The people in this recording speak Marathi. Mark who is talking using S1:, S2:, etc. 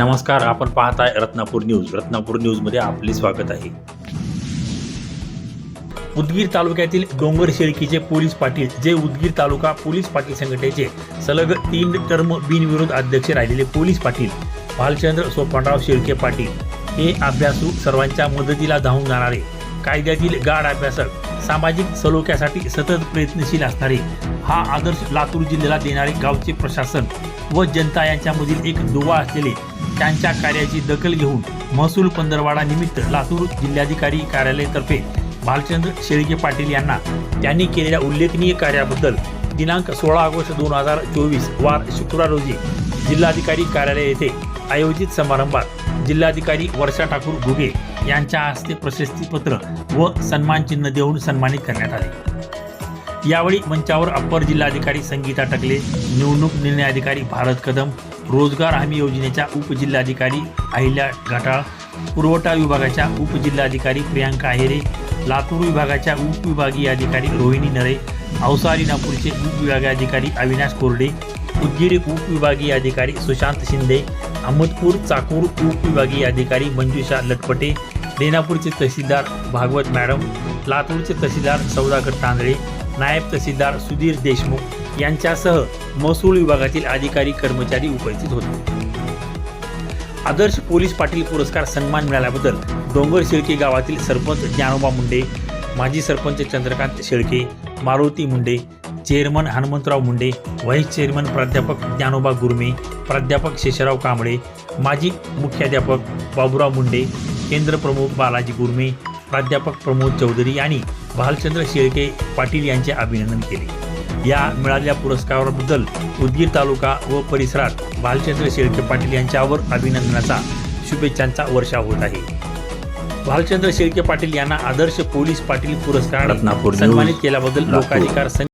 S1: नमस्कार आपण पाहताय रत्नापूर न्यूज. रत्नापूर न्यूजमध्ये आपले स्वागत आहे. उदगीर तालुक्यातील डोंगर शेळकीचे पोलीस पाटील जे उदगीर तालुका पोलीस पाटील संघटनेचे सलग तीन टर्म बिनविरोध अध्यक्ष राहिलेले पोलीस पाटील भालचंद्र सोपानराव शेळके पाटील हे अभ्यासू सर्वांच्या मदतीला धावून जाणारे कायद्यातील गाढ अभ्यासक सामाजिक सलोख्यासाठी सतत प्रयत्नशील असणारे हा आदर्श लातूर जिल्ह्याला देणारे गावचे प्रशासन व जनता यांच्यामधील एक दुवा असलेले त्यांच्या कार्याची दखल घेऊन महसूल पंधरवाडा निमित्त लातूर जिल्हाधिकारी कार्यालयातर्फे भालचंद्र शेळके पाटील यांना त्यांनी केलेल्या उल्लेखनीय कार्याबद्दल दिनांक सोळा ऑगस्ट दोन हजार चोवीस वार शुक्रवार रोजी जिल्हाधिकारी कार्यालय येथे आयोजित समारंभात जिल्हाधिकारी वर्षा ठाकूर घुगे यांच्या हस्ते प्रशस्तीपत्र व सन्मान चिन्ह देऊन सन्मानित करण्यात आले. यावेळी मंचावर अप्पर जिल्हाधिकारी संगीता टकले निवडणूक निर्णय अधिकारी भारत कदम रोजगार हमी योजनेच्या उपजिल्हाधिकारी अहिल्या घाटाळ पुरवठा विभागाच्या उपजिल्हाधिकारी प्रियांका अहेरे लातूर विभागाच्या उपविभागीय अधिकारी रोहिणी नरे अवसारी नागपूरचे उपविभागीय अधिकारी अविनाश कोरडे उदगीर उपविभागीय अधिकारी सुशांत शिंदे अहमदपूर चाकूर उपविभागीय अधिकारी मंजुषा लटपटे रेणापूरचे तहसीलदार भागवत मॅडम लातूरचे तहसीलदार सौदागर तांदळे नायब तहसीलदार सुधीर देशमुख यांच्यासह महसूल विभागातील अधिकारी कर्मचारी उपस्थित होते. आदर्श पोलीस पाटील पुरस्कार सन्मान मिळाल्याबद्दल डोंगर शेळके गावातील सरपंच ज्ञानोबा मुंडे माजी sarpanch Chandrakant Shelke Maruti Munde chairman Hanumantrao Munde vice chairman प्राध्यापक ज्ञानोबा गुरमे प्राध्यापक शेषराव कांबळे माजी मुख्याध्यापक बाबुराव मुंडे केंद्र प्रमुख बालाजी गुरमे प्राध्यापक प्रमोद चौधरी आणि भालचंद्र शेळके पाटील यांचे अभिनंदन केले या मिळालेल्या पुरस्काराबद्दल उदगीर तालुका व परिसरात भालचंद्र शेळके पाटील यांच्यावर अभिनंदनाचा शुभेच्छांचा वर्षा होत आहे भालचंद्र शेळके पाटील यांना आदर्श पोलीस पाटील पुरस्कार सन्मानित केल्याबद्दल. लोकाधिकार